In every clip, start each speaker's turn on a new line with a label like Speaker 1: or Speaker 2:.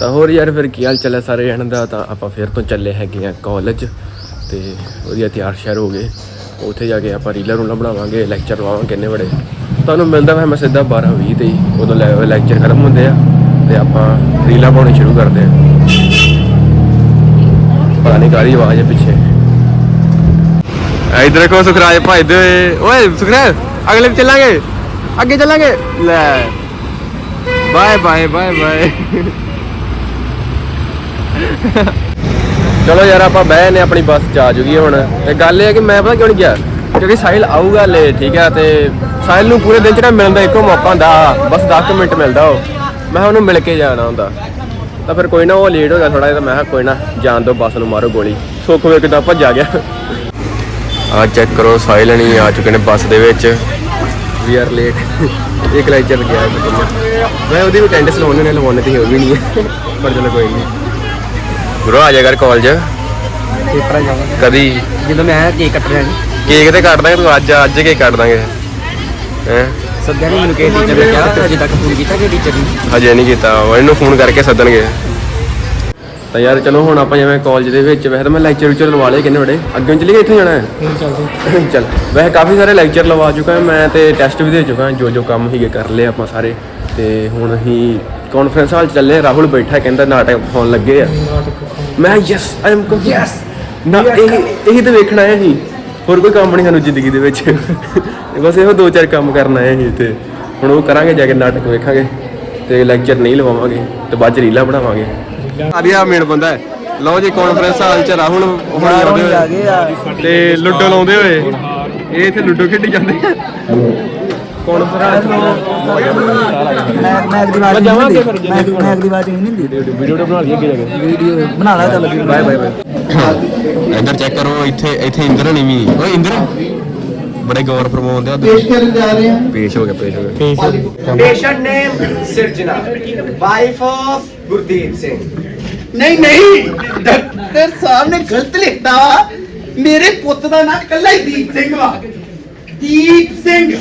Speaker 1: ਤਾਂ ਹੋਰ ਯਾਰ ਫਿਰ ਕੀ ਹਾਲ ਚਾਲ ਹੈ ਸਾਰੇ ਜਣਾਂ ਦਾ? ਤਾਂ ਆਪਾਂ ਫਿਰ ਤੋਂ ਚੱਲੇ ਹੈਗੇ ਆ ਕਾਲਜ ਤੇ ਵਧੀਆ ਤਿਆਰ ਸ਼ਿਆਰ ਹੋ ਗਏ। ਉੱਥੇ ਜਾ ਕੇ ਆਪਾਂ ਰੀਲਰ ਰੂਲਾਂ ਬਣਾਵਾਂਗੇ ਲੈਕਚਰ ਲਵਾਵਾਂਗੇ ਕਿੰਨੇ ਬੜੇ। ਤੁਹਾਨੂੰ ਮਿਲਦਾ ਮੈਂ ਸਿੱਧਾ 12 20 ਤੇ ਹੀ ਉਦੋਂ ਲੈਕਚਰ ਖਤਮ ਹੁੰਦੇ ਆ ਤੇ ਆਪਾਂ ਰੀਲਾਂ ਪਾਉਣੀ ਸ਼ੁਰੂ ਕਰਦੇ ਆ। ਪਤਾ ਨਹੀਂ ਕਾਹਦੀ ਆਵਾਜ਼ ਹੈ ਪਿੱਛੇ। ਇਧਰ ਕੋ ਸੁਖਰਾਜ ਭਜਦੇ ਹੋਏ ਓਏ ਸੁਖਰਾਜ, ਅਗਲੇ ਚੱਲਾਂਗੇ। ਅੱਗੇ ਚੱਲਾਂਗੇ। ਲੈ। Bye bye bye bye. ਚਲੋ ਯਾਰ, ਆਪਾਂ ਬਹਿ ਨੇ ਆਪਣੀ ਬੱਸ ਚ ਆ ਜੂਗੀ ਹੁਣ। ਤੇ ਗੱਲ ਇਹ ਹੈ ਕਿ ਮੈਂ ਪਤਾ ਕਿਉਂ ਨਹੀਂ ਗਿਆ? ਕਿਉਂਕਿ ਸਾਹਿਲ ਆਊਗਾ ਲੈ ਠੀਕ ਹੈ? ਤੇ ਸਾਹਿਲ ਨੂੰ ਪੂਰੇ ਦਿਨ ਚ ਨਾ ਮਿਲਣ ਦਾ ਇੱਕੋ ਮੌਕਾ ਹੁੰਦਾ। ਬਸ 10 ਮਿੰਟ ਮਿਲਦਾ ਉਹ। ਮੈਂ ਕਿਹਾ ਉਹਨੂੰ ਮਿਲ ਕੇ ਜਾਣਾ ਹੁੰਦਾ। ਤਾਂ ਫਿਰ ਕੋਈ ਨਾ, ਉਹ ਲੇਟ ਹੋ ਗਿਆ ਥੋੜਾ ਜਿਹਾ ਮੈਂ ਕਿਹਾ ਕੋਈ ਨਾ, ਜਾਣ ਦੋ, ਬੱਸ ਨੂੰ ਮਾਰੋ ਗੋਲੀ। ਸੁੱਖ ਵੇ ਕਿਦਾਂ ਭੱਜਾ ਗਿਆ। ਆ ਚੈੱਕ ਕਰੋ, ਸਾਹਿਲ ਨਹੀਂ ਆ ਚੁੱਕੇ ਨੇ ਬੱਸ ਦੇ ਵਿੱਚ। ਵੀ ਆਰ ਲੇਟ ਇੱਕ ਲੈਕਚਰ ਗਿਆ। ਮੈਂ ਉਹਦੀ ਵੀ ਅਟੈਂਡੈਂਸ ਲਾਉਣੇ ਨੇ ਲਵਾਉਣੇ ਤੇ ਹੋ ਵੀ ਨਹੀਂ ਪਰ ਚਲੋ ਕੋਈ ਨਹੀਂ। ਗੁਰੂ ਆ ਜਾ ਕਰ ਕਾਲਜ।
Speaker 2: ਪੇਪਰ ਜਾਵਾਂਗਾ
Speaker 1: ਕਦੀ?
Speaker 2: ਜਦੋਂ ਮੈਂ ਕੇਕ ਕੱਟ ਰਿਹਾ
Speaker 1: ਕੇਕ ਤੇ ਕੱਟ ਦਾਂਗੇ ਤੂੰ ਅੱਜ ਅੱਜ ਕੇਕ ਕੱਟ ਦਾਂਗੇ। ਹੈ?
Speaker 2: ਸੱਦਿਆ ਨਹੀਂ ਮੈਨੂੰ ਕਿਸੇ ਟੀਚਰ ਨੇ ਕਿਹਾ ਅਜੇ ਤੱਕ ਫੋਨ ਕੀਤਾ ਕਿ ਟੀਚਰ ਨੇ।
Speaker 1: ਹਜੇ ਨਹੀਂ ਕੀਤਾ ਉਹ ਇਹਨੂੰ ਫੋਨ ਕਰਕੇ ਸੱਦਣਗੇ। ਤਾਂ ਯਾਰ ਚਲੋ ਹੁਣ ਆਪਾਂ ਜਿਵੇਂ ਕਾਲਜ ਦੇ ਵਿੱਚ ਵੈਸੇ ਤਾਂ ਮੈਂ ਲੈਕਚਰ ਉੱਚਰ ਲਵਾ ਲਏ ਕਿੰਨੇ ਬੜੇ ਅੱਗੇ ਨੂੰ ਚੱਲੀਏ ਇੱਥੇ ਜਾਣਾ ਹੈ? ਚੱਲ ਵੈਸੇ ਕਾਫੀ ਸਾਰੇ ਲੈਕਚਰ ਲਵਾ ਚੁੱਕਾ ਮੈਂ ਤੇ ਟੈਸਟ ਵੀ ਦੇ ਚੁੱਕਾ ਜੋ ਜੋ ਕੰਮ ਸੀਗੇ ਕਰ ਲਏ ਆਪਾਂ ਸਾਰੇ। ਤੇ ਹੁਣ ਅਸੀਂ ਕਾਨਫਰੰਸ ਹਾਲ ਚੱਲੇ ਰਾਹੁਲ ਬੈਠਾ ਕਹਿੰਦਾ ਨਾਟਕ ਹੋਣ ਲੱਗੇ ਆ। ਮੈਂ yes I am come yes ਨਾ ਇਹ ਇਹੀ ਤਾਂ ਵੇਖਣਾ ਆਇਆ ਸੀ। ਹੋਰ ਕੋਈ ਕੰਮ ਨਹੀਂ ਸਾਨੂੰ ਜ਼ਿੰਦਗੀ ਦੇ ਵਿੱਚ। ਬਸ ਇਹੋ ਦੋ ਚਾਰ ਕੰਮ ਕਰਨ ਆਏ ਸੀ ਤੇ ਹੁਣ ਉਹ ਕਰਾਂਗੇ ਜਾ ਕੇ ਨਾਟਕ ਵੇਖਾਂਗੇ। ਤੇ ਲੈਕਚਰ ਨਹੀਂ ਲਵਾਵਾਂਗੇ ਤੇ ਬਾਅਦ ਚ ਰੀਲਾਂ ਬਣਾਵਾਂਗੇ। ਆਰਿਆ ਮੇਨ ਬੰਦਾ ਹੈ। ਲਓ ਜੀ ਕਾਨਫਰੰਸ ਹਾਲ ਚ ਰਾਹੁਲ ਹੁਣ ਆਉਂਦੇ
Speaker 2: ਆ
Speaker 1: ਹੋਏ
Speaker 2: ਗਏ ਆ।
Speaker 1: ਤੇ ਲੁੱਡੋ ਲਾਉਂਦੇ ਹੋਏ। ਇਹ ਇੱਥੇ ਲੁੱਡੋ ਖੇਡੀ ਜਾਂਦੇ ਆ। ਕਾਨਫਰੰਸ
Speaker 2: ਮੈਂ ਮੈਂ ਅਗਲੀ ਵਾਰ ਨਹੀਂ ਹੁੰਦੀ ਮੈਂ ਮੈਂ ਅਗਲੀ ਵਾਰ ਨਹੀਂ ਹੁੰਦੀ।
Speaker 1: ਵੀਡੀਓ ਬਣਾ ਲਈਏ ਅੱਗੇ ਜਾ ਕੇ।
Speaker 2: ਵੀਡੀਓ ਬਣਾ ਲਾ ਚੱਲ ਵੀ
Speaker 1: ਬਾਏ ਬਾਏ ਬਾਏ। ਇੱਧਰ ਚੈੱਕ ਕਰੋ ਇੱਥੇ ਇੱਥੇ ਇੰਦਰ ਨਹੀਂ ਵੀ। ਓਏ ਇੰਦਰ। ਬੜੇ ਗੌਰ ਫਰਮਾਉਂਦੇ ਆ
Speaker 3: ਪੇਸ਼ ਕਰਨ ਜਾ ਰਹੇ ਹਾਂ
Speaker 1: ਪੇਸ਼ ਹੋ ਗਿਆ। ਪੇਸ਼ ਹੋ ਗਿਆ।
Speaker 4: ਪੇਸ਼ੈਂਟ ਨੇਮ ਸਿਰਜਣਾ ਵਾਈਫ ਆਫ ਗੁਰਦੀਪ ਸਿੰਘ।
Speaker 3: ਨਹੀਂ ਨਹੀਂ। ਡਾਕਟਰ ਸਾਹਿਬ ਨੇ ਗਲਤ ਲਿਖਤਾ ਮੇਰੇ ਪੁੱਤ ਦਾ ਨਾਂ ਕੱਲਾ ਹੀ ਦੀਪ ਸਿੰਘ ਵਾ। ਦੀਪ ਸਿੰਘ।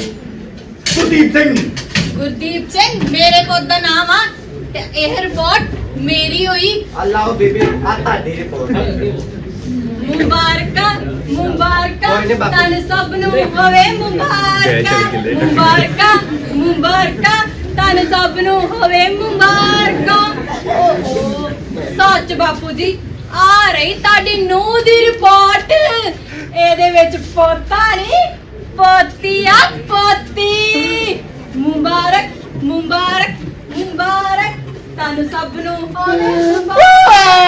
Speaker 3: ਸੁਦੀਪ ਸਿੰਘ।
Speaker 5: ਗੁਰਦੀਪ ਸਿੰਘ ਮੇਰੇ ਪੁੱਤ ਦਾ ਨਾਮ ਆ ਤੇ ਇਹ ਰਿਪੋਰਟ ਮੇਰੀ ਹੋਈ।
Speaker 4: ਅੱਲਾਹ ਬੇਬੇ ਆ ਤੁਹਾਡੀ ਰਿਪੋਰਟ
Speaker 5: ਮੁਬਾਰਕਾਂ ਮੁਬਾਰਕਾਂ
Speaker 4: ਕੋਈ ਨੀ ਬਾਪੂ।
Speaker 5: ਤਨ ਸਭ ਨੂੰ ਹੋਵੇ ਮੁਬਾਰਕਾਂ। ਮੁਬਾਰਕਾਂ ਮੁਬਾਰਕਾਂ ਤਨ ਸਭ ਨੂੰ ਹੋਵੇ ਮੁਬਾਰਕਾਂ। ਓਹੋ ਸੱਚ ਬਾਪੂ ਜੀ ਆ ਰਹੀ ਤੁਹਾਡੀ ਨੂੰਹ ਦੀ ਰਿਪੋਰਟ ਇਹਦੇ ਵਿੱਚ ਪੋਤਾ ਨਹੀਂ ਪੋਤੀ ਆ ਮੁਬਾਰਕ ਮੁਬਾਰਕ ਮੁਬਾਰਕ। ਤੁਹਾਨੂੰ ਸਭ ਨੂੰ ਹੋਵੇ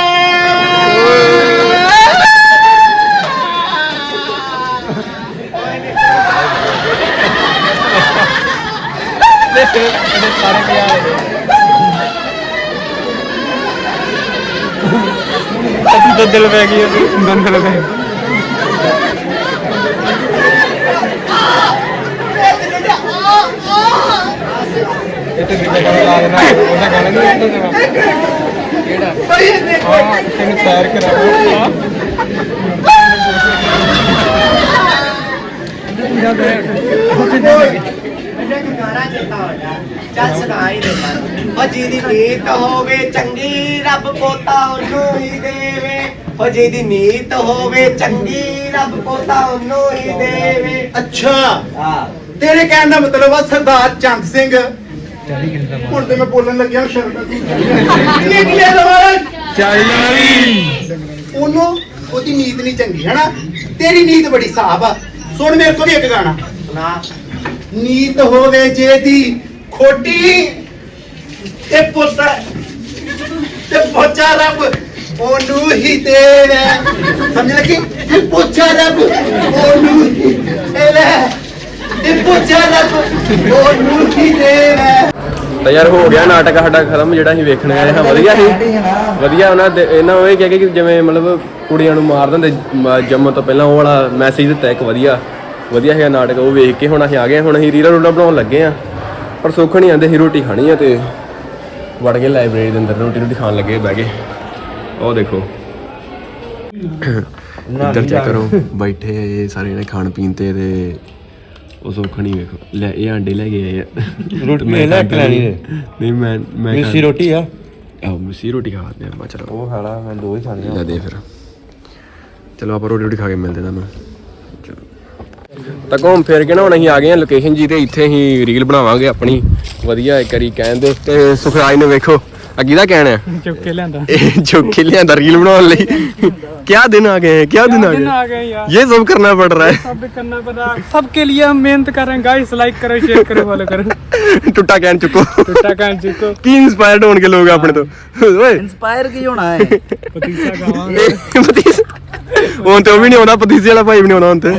Speaker 1: ਦੰਦਲ ਪੈ ਗਈ ਦੰਦਲ ਪੈ
Speaker 4: ਮੈਨੂੰ ਗਾਣਾ ਚੇਤਾ ਹੋ ਗਿਆ ਚੱਲ ਸੁਣਾਈ ਦੇ ਉਹ ਜਿਹਦੀ ਨੀਤ ਹੋਵੇ ਚੰਗੀ ਰੱਬ ਪੋਤਾ ਉਹਨੂੰ ਹੀ ਦੇਵੇ ਉਹ ਜਿਹਦੀ ਨੀਤ ਹੋਵੇ ਚੰਗੀ ਰੱਬ ਪੋਤਾ ਉਹਨੂੰ ਹੀ ਦੇਵੇ
Speaker 3: ਅੱਛਾ।
Speaker 4: ਹਾਂ
Speaker 3: ਤੇਰੇ ਕਹਿਣ ਦਾ ਮਤਲਬ ਆ ਸਰਦਾਰ ਚੰਦ ਸਿੰਘ। ਹੁਣ ਤੇ ਮੈਂ ਬੋਲਣ ਲੱਗਿਆ ਸ਼ਰਮ ਨਿਕਲੇ ਲਵਾਂ ਉਹਨੂੰ ਉਹਦੀ ਨੀਤ ਨਹੀਂ ਚੰਗੀ ਹਨਾ? ਤੇਰੀ ਨੀਤ ਬੜੀ ਸਾਫ਼ ਆ। ਸੁਣ ਮੇਰੇ ਕੋਲ ਵੀ ਇੱਕ ਗਾਣਾ।
Speaker 4: ਸੁਣਾ
Speaker 3: ਨੀਤ ਹੋਵੇ ਜੇ ਦੀ ਖੋਟੀ ਤੇ ਪੁੱਤ ਤੇ ਪੋਚਾ ਰੱਬ ਉਹਨੂੰ ਹੀ ਦੇਵੇ ਸਮਝ ਲੱਗੀ? ਤੇ ਪੋਚਾ ਰੱਬ ਉਹਨੂੰ ਹੀ ਦੇਵੇ ਤੇ ਪੋਚਾ ਰੱਬ ਉਹਨੂੰ ਹੀ ਦੇਵੇ
Speaker 1: ਤਾਂ ਯਾਰ ਹੋ ਗਿਆ ਨਾਟਕ, ਸਾਡਾ ਖਤਮ, ਜਿਹੜਾ ਅਸੀਂ ਵੇਖਣ ਗਏ ਹਾਂ ਵਧੀਆ ਸੀ। ਵਧੀਆ, ਉਹਨਾਂ ਦੇ, ਇਹਨਾਂ ਉਹ ਇਹ ਕਹਿ ਕੇ ਕਿ ਜਿਵੇਂ ਮਤਲਬ ਕੁੜੀਆਂ ਨੂੰ ਮਾਰ ਦਿੰਦੇ, ਮ- ਜੰਮਣ ਤੋਂ ਪਹਿਲਾਂ ਉਹ ਵਾਲਾ ਮੈਸੇਜ ਦਿੱਤਾ ਇੱਕ ਵਧੀਆ ਵਧੀਆ ਹੈਗਾ ਨਾਟਕ, ਉਹ ਵੇਖ ਕੇ ਹੁਣ ਅਸੀਂ ਆ ਗਏ ਹੁਣ ਅਸੀਂ ਰੀਲਾਂ ਰੂਲਾਂ ਬਣਾਉਣ ਲੱਗੇ ਆ ਪਰ ਸੁੱਖ ਨਹੀਂ ਆਂਦੇ ਸੀ ਰੋਟੀ ਖਾਣੀ ਆ ਤੇ ਵੜ ਗਏ ਲਾਇਬ੍ਰੇਰੀ ਦੇ ਅੰਦਰ ਰੋਟੀ ਰੋਟੀ ਖਾਣ ਲੱਗੇ ਬਹਿ ਗਏ ਉਹ ਦੇਖੋ। ਇੱਧਰ ਚੈੱਕ ਕਰੋ, ਬੈਠੇ ਆ ਇਹ ਸਾਰੇ ਨੇ ਖਾਣ ਪੀਣ ਤੇ ਤੇ ਉਹ ਸੁੱਖ ਨਹੀਂ ਵੇਖੋ। ਲੈ ਇਹ ਆਂਡੇ ਲੈ ਕੇ ਆਏ ਆ।
Speaker 6: ਰੋਟੀ
Speaker 1: ਮੈਂ
Speaker 6: ਲੈ ਕੇ ਲੈਣੀ ਨੇ।
Speaker 1: ਨਹੀਂ ਮੈਂ ਮੈਂ
Speaker 6: ਮਿੱਸੀ ਰੋਟੀ ਆ?
Speaker 1: ਆਹ ਮਸੀ ਰੋਟੀ ਖਾਦੇ ਆਪਾਂ ਚਲੋ।
Speaker 6: ਉਹ ਖਾਲਾ ਮੈਂ ਦੋ ਹੀ ਖਾਣੇ
Speaker 1: ਲੈ ਦੇ ਫਿਰ। ਚਲੋ ਆਪਾਂ ਰੋਟੀ ਰੋਟੀ ਖਾ ਕੇ ਮਿਲਦੇ ਤੁਹਾਨੂੰ ਤਾਂ ਘੁੰਮ ਫਿਰ ਕੇ ਨਾ ਹੁਣ ਅਸੀਂ ਆ ਗਏ ਹਾਂ ਲੋਕੇਸ਼ਨ ਜੀ ਤੇ ਇੱਥੇ ਹੀ ਰੀਲ ਬਣਾਵਾਂਗੇ ਆਪਣੀ। ਵਧੀਆ ਇੱਕ ਵਾਰੀ ਕਹਿੰਦੇ ਤੇ ਸੁਖਰਾਜ ਨੂੰ ਵੇਖੋ। ਆ ਕਿਹਦਾ ਕਹਿਣਾ
Speaker 7: ਚੁੱਕ ਕੇ ਲਿਆਂਦਾ।
Speaker 1: ਇਹ ਚੁੱਕ ਕੇ ਲਿਆਂਦਾ ਰੀਲ ਬਣਾਉਣ ਲਈ। क्या दिन आ गए हैं? क्या, दिन आ गए, ये सब करना पड़ रहा है।
Speaker 7: सब करना पड़ रहा है। सबके लिए हम मेहनत कर रहे हैं। गाइस लाइक करो शेयर करो फॉलो करो।
Speaker 1: टुट्टा कैन चुको।
Speaker 7: टुटा कैन चुको।
Speaker 1: की इंस्पायर्ड होने के लोग अपने तो। हाँ।
Speaker 2: इंस्पायर की होना है।
Speaker 7: पतीसा।
Speaker 1: ਹੁਣ ਤੇ ਉਹ ਵੀ ਨਹੀਂ ਆਉਂਦਾ ਪਤੀਸੇ ਵਾਲਾ ਭਾਈ ਵੀ ਨਹੀਂ ਆਉਂਦਾ ਹੁਣ ਤੇ।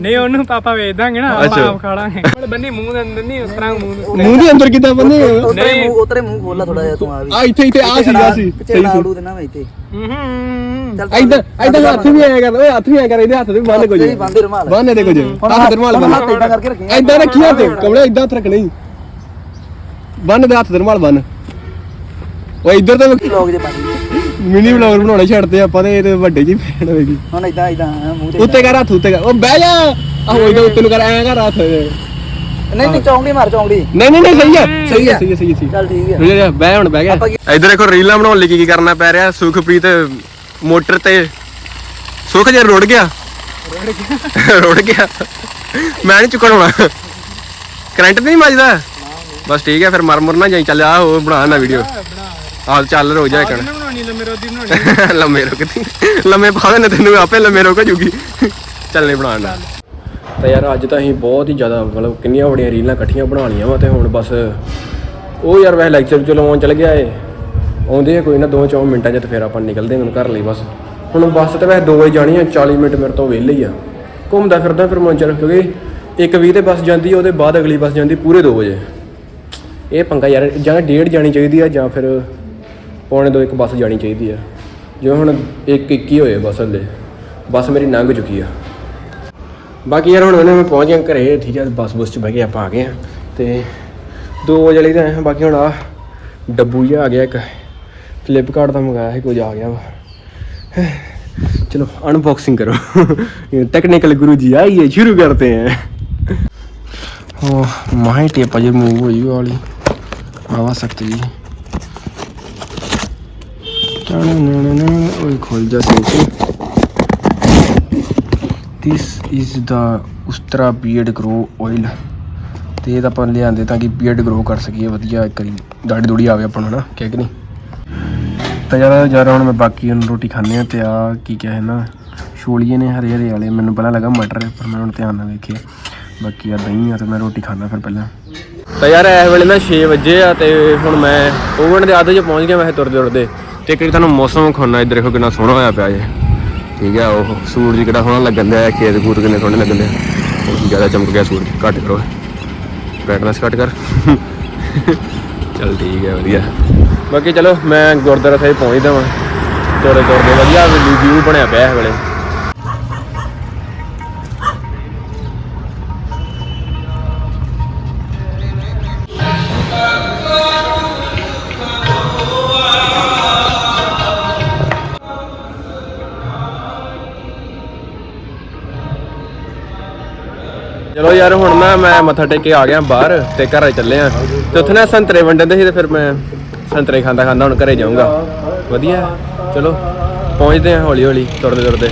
Speaker 7: ਨਹੀਂ ਉਹਨੂੰ ਪਾਪਾ ਵੇਚ ਦਾਂਗੇ ਨਾ ਆਪਾਂ
Speaker 1: ਅੱਛਾ।
Speaker 7: ਆਪ ਖਾੜਾਂਗੇ ਬੰਨੀ ਮੂੰਹ ਦੇ ਅੰਦਰ ਨਹੀਂ ਉਸ ਤਰ੍ਹਾਂ ਮੂੰਹ ਦੇ-
Speaker 1: ਮੂੰਹ ਦੇ ਅੰਦਰ ਕਿੱਦਾਂ ਬੰਨੇ
Speaker 2: ਉਤਰੇ ਮੂੰਹ ਉਤਰੇ ਮੂੰਹ ਖੋਲਾ ਥੋੜਾ ਜਿਹਾ ਤੂੰ ਆ ਵੀ।
Speaker 1: ਆ ਇੱਥੇ ਇੱਥੇ ਆ ਸੀਗਾ ਸੀ।
Speaker 2: ਪਿੱਛੇ ਲਾੜੂ ਦੇਣਾ ਮੈਂ ਇੱਥੇ।
Speaker 7: ਹੂੰ
Speaker 2: ਚੱਲ
Speaker 1: ਇਧਰ ਇਧਰ ਹੱਥ ਵੀ ਆਇਆ ਕਰ ਓਏ ਹੱਥ ਵੀ ਆਇਆ ਕਰ ਇਹਦੇ ਹੱਥ ਤੇ ਬੰਨ ਕੁਝ
Speaker 2: ਤੇਰੀ ਬੰਦੇ ਰੁਮਾਲ।
Speaker 1: ਬੰਨ ਦੇ ਕੁਝ ਹੱਥ ਤੇ ਰੁਮਾਲ ਬੰਨ
Speaker 2: ਹੱਥ ਏਦਾਂ ਕਰਕੇ ਰੱਖੀ
Speaker 1: ਇਦਾਂ ਰੱਖੀ ਹੱਥ ਕਮਲੇ ਇਦਾਂ ਹੱਥ ਰੱਖਣੇ ਹੀ ਬੰਨ ਦੇ ਹੱਥ ਤੇ ਰੁਮਾਲ ਬੰਨ ਓਏ ਇੱਧਰ ਤੇ
Speaker 2: ਲੋਕ ਜੇ ਪਾਣੀ
Speaker 1: ਮਿਨੀ ਵਲੌਗ ਬਣਾਉਣੇ ਛੱਡਦੇ ਆਪਾਂ ਤੇ ਇਹਦੇ ਵੱਡੇ ਜੀ ਫੈਨ ਹੋਏਗੀ
Speaker 2: ਹੁਣ ਇਦਾਂ ਇਦਾਂ ਮੂੰਹ ਤੇ
Speaker 1: ਉੱਤੇ ਕਰ ਹੱਥ ਉੱਤੇ ਕਰ। ਉਹ ਬਹਿ ਜਾ। ਆਹੋ ਇਹਦੇ ਉੱਤੇ ਨੂੰ ਕਰ ਐਂ ਕਰ ਹੱਥ।
Speaker 2: ਨਹੀਂ ਨਹੀਂ ਚੌਂਕੜੀ ਮਾਰ ਚੌਂਕੜੀ
Speaker 1: ਨਹੀਂ ਨਹੀਂ ਨਹੀਂ ਸਹੀ ਹੈ।
Speaker 2: ਸਹੀ ਹੈ।
Speaker 1: ਸਹੀ ਹੈ ਸਹੀ ਹੈ, ਹੈ
Speaker 2: ਚੱਲ ਠੀਕ ਹੈ
Speaker 1: ਰੁਕ ਜਾ ਬਹਿ ਹੁਣ ਬਹਿ ਗਿਆ ਇਧਰ ਦੇਖੋ ਰੀਲਾਂ ਬਣਾਉਣ ਲਈ ਕੀ ਕੀ ਕਰਨਾ ਪੈ ਰਿਹਾ। ਸੁਖਪ੍ਰੀਤ ਮੋਟਰ ਤੇ ਸੁਖ ਜੇ ਰੁੜ ਗਿਆ। ਰੁੜ ਗਿਆ। ਮੈਂ ਨਹੀਂ ਚੁੱਕਣ ਹੋਣਾ ਕਰੰਟ ਨਹੀਂ ਵੱਜਦਾ। ਬਸ ਠੀਕ ਹੈ ਫਿਰ ਮਰ ਮੁਰ ਨਾ ਜਾਈ। ਚੱਲ ਆ ਉਹ ਬਣਾ ਨਾ ਵੀਡੀਓ ਆਹ ਚੱਲ ਰੋ ਜਾ ਕਣ
Speaker 7: ਬਣਾਉਣੀ ਲੰਮੇ ਰੋਦੀ ਬਣਾਉਣੀ?
Speaker 1: ਲੰਮੇ ਰੁਕ ਲੰਮੇ ਪਾ ਦੇਣੇ ਤੈਨੂੰ ਆਪੇ ਲੰਮੇ ਰੁਕ ਜੂਗੀ ਚੱਲਨੇ ਬਣਾਉਣਾ ਤਾਂ ਯਾਰ ਅੱਜ ਤਾਂ ਅਸੀਂ ਬਹੁਤ ਹੀ ਜ਼ਿਆਦਾ ਮਤਲਬ ਕਿੰਨੀਆਂ ਬੜੀਆਂ ਰੀਲਾਂ ਇਕੱਠੀਆਂ ਬਣਾ ਲਈਆਂ ਵਾ ਤੇ ਹੁਣ ਬਸ ਉਹ ਯਾਰ ਵੈਸੇ ਲੈਕਚਰ ਚਲਾਉਣ ਚੱਲ ਗਿਆ ਏ। ਆਉਂਦੇ ਆ ਕੋਈ ਨਾ 2-4 ਮਿੰਟਾਂ 'ਚ ਤੇ ਫਿਰ ਆਪਾਂ ਨਿਕਲਦੇ ਹਾਂ ਘਰ ਲਈ ਬਸ। ਹੁਣ ਬੱਸ ਤੇ ਵੈਸੇ 2 ਵਜੇ ਜਾਣੀ ਆ 40 ਮਿੰਟ ਮੇਰੇ ਤੋਂ ਵਿਹਲੇ ਹੀ ਆ। ਘੁੰਮਦਾ ਫਿਰਦਾ ਫਿਰ ਮੈਂ ਚੱਲ ਕਿਉਂਕਿ 1:20 ਤੇ ਬੱਸ ਜਾਂਦੀ ਉਹਦੇ ਬਾਅਦ ਅਗਲੀ ਬੱਸ ਜਾਂਦੀ ਪੂਰੇ 2 ਵਜੇ। ਇਹ ਪੰਗਾ ਯਾਰ ਜਾਂ ਡੇਢ ਜਾਣੀ ਚਾਹੀਦੀ ਆ ਜਾਂ ਫਿਰ ਪੌਣੇ ਦੋ ਇੱਕ ਬੱਸ ਜਾਣੀ ਚਾਹੀਦੀ ਆ। ਜਿਵੇਂ ਹੁਣ 1:21 ਹੋਏ ਬੱਸ ਹਲੇ। ਬੱਸ ਮੇਰੀ ਲੰਘ ਚੁੱਕੀ ਆ। ਬਾਕੀ ਯਾਰ ਹੁਣ ਉਹਨੇ ਮੈਂ ਪਹੁੰਚ ਗਿਆ ਘਰੇ, ਠੀਕ ਆ, ਬੱਸ ਬੁਸ ਚ ਬਹਿ ਕੇ ਆਪਾਂ ਆ ਗਏ ਆ। ਤੇ 2 ਵਜੇ ਲਈ ਤਾਂ ਆਏ ਹਾਂ, ਬਾਕੀ ਹੁਣ ਆ ਡੱਬੂ ਜਿਹਾ ਆ ਗਿਆ ਇੱਕ। ਫਲਿੱਪਕਾਰਟ ਦਾ ਮੰਗਾਇਆ ਸੀ, ਕੁਝ ਆ ਗਿਆ ਵਾ। ਚਲੋ ਅਨਬਾਕਸਿੰਗ ਕਰੋ। ਟੈਕਨੀਕਲ ਗੁਰੂ ਜੀ ਆਈਏ ਸ਼ੁਰੂ ਕਰਤੇ ਹਾਂ ਉਹ ਮਾਈ ਟੇਪ ਅਜੇ ਮੂਵ ਹੋਈ ਵਾਲੀ। ਆਵਾ ਸਕਤੀ ਜੀ। ওই খোলজা থেকে this is the ustra beard ਤੇ ਇਹ ਆਪਾਂ ਲਿਆਂਦੇ ਤਾਂ ਕਿ ਬੀਅਰਡ ਗਰੋ ਕਰ ਸਕੀਏ, ਵਧੀਆ ਇੱਕ ਵਾਰੀ ਦਾੜੀ ਦੂੜੀ ਆਵੇ ਆਪਾਂ ਨੂੰ ਨਾ ਕਹਿ ਕਿ ਨਹੀਂ? ਤਾਂ ਯਾਰ ਯਾਰ ਹੁਣ ਮੈਂ ਬਾਕੀ ਨੂੰ ਰੋਟੀ ਖਾਣੇ ਆ ਤੇ ਆ ਕੀ ਕਿਹਾ ਨਾ ਛੋਲੀਏ ਨੇ ਹਰੇ ਹਰੇ ਵਾਲੇ, ਮੈਨੂੰ ਪਹਿਲਾਂ ਲੱਗਾ ਮਟਰ, ਪਰ ਮੈਂ ਹੁਣ ਧਿਆਨ ਨਾਲ ਵੇਖਿਆ। ਬਾਕੀ ਆ ਦਹੀਂ ਆ ਤੇ ਮੈਂ ਰੋਟੀ ਖਾਣਾ ਫਿਰ ਪਹਿਲਾਂ। ਤਾਂ ਯਾਰ ਇਸ ਵੇਲੇ ਨਾ 6 ਵਜੇ ਆ ਤੇ ਹੁਣ ਮੈਂ ਓਵਨ ਦੇ ਆਧੇ 'ਚ ਪਹੁੰਚ ਗਿਆ, ਮੈਂ ਤੁਰਦੇ ਤੁਰਦੇ ਤੇ ਇੱਕ ਤੁਹਾਨੂੰ ਮੌਸਮ ਖਾਣਾ ਇੱਧਰ ਦੇਖੋ ਕਿੰਨਾ ਸੋਹਣਾ ਹੋਇਆ ਪਿਆ ਜੇ ਠੀਕ ਹੈ, ਉਹ ਸੂਰਜ ਕਿਹੜਾ ਸੋਹਣਾ ਲੱਗਣ ਦਿਆ, ਖੇਤ ਖੂਤ ਕਿੰਨੇ ਸੋਹਣੇ ਲੱਗਣ ਦਿਆ। ਬਹੁਤ ਜ਼ਿਆਦਾ ਚਮਕ ਗਿਆ ਸੂਰਜ, ਘੱਟ ਕਰੋ। ਬ੍ਰਾਈਟਨੈਸ ਘੱਟ ਕਰ। ਚਲ ਠੀਕ ਹੈ, ਵਧੀਆ। ਬਾਕੀ ਚਲੋ, ਮੈਂ ਗੁਰਦੁਆਰਾ ਸਾਹਿਬ ਪਹੁੰਚਦਾ ਵਾਂ ਤੁਰਦੇ ਤੁਰਦੇ ਵਧੀਆ ਵਿਊ ਬਣਿਆ ਪਿਆ ਇਸ ਵੇਲੇ। ਚਲੋ ਯਾਰ, ਹੁਣ ਨਾ ਮੈਂ ਮੱਥਾ ਟੇਕ ਕੇ ਆ ਗਿਆ ਬਾਹਰ ਤੇ ਘਰੇ ਚੱਲੇ ਆ। ਤੇ ਉੱਥੇ ਨਾ ਸੰਤਰੇ ਵੰਡਦੇ ਸੀ ਤੇ ਫਿਰ ਮੈਂ ਸੰਤਰੇ ਖਾਂਦਾ ਖਾਂਦਾ ਹੁਣ ਘਰੇ ਜਾਊਂਗਾ। ਵਧੀਆ, ਚਲੋ, ਪਹੁੰਚਦੇ ਆ ਹੌਲੀ ਹੌਲੀ, ਤੁਰਦੇ ਤੁਰਦੇ।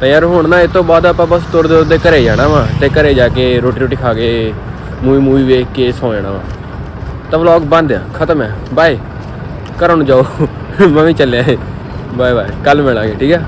Speaker 1: ਤੇ ਯਾਰ ਹੁਣ ਨਾ ਇਹ ਤੋਂ ਬਾਅਦ ਆਪਾਂ ਬਸ ਤੁਰਦੇ ਤੁਰਦੇ ਘਰੇ ਜਾਣਾ ਵਾ ਤੇ ਘਰੇ ਜਾ ਕੇ ਰੋਟੀ ਰੋਟੀ ਖਾ ਕੇ ਮੂਵੀ ਮੂਵੀ ਵੇਖ ਕੇ ਸੌ ਜਾਣਾ ਵਾ। ਤਾਂ ਵਲੌਗ ਬੰਦ ਆ, ਖਤਮ ਹੈ ਬਾਏ ਘਰੋਂ ਨੂੰ ਜਾਓ। ਮੈਂ ਵੀ ਚੱਲਿਆ। ਬਾਏ ਬਾਏ ਕੱਲ ਮਿਲਾਂਗੇ, ਠੀਕ ਹੈ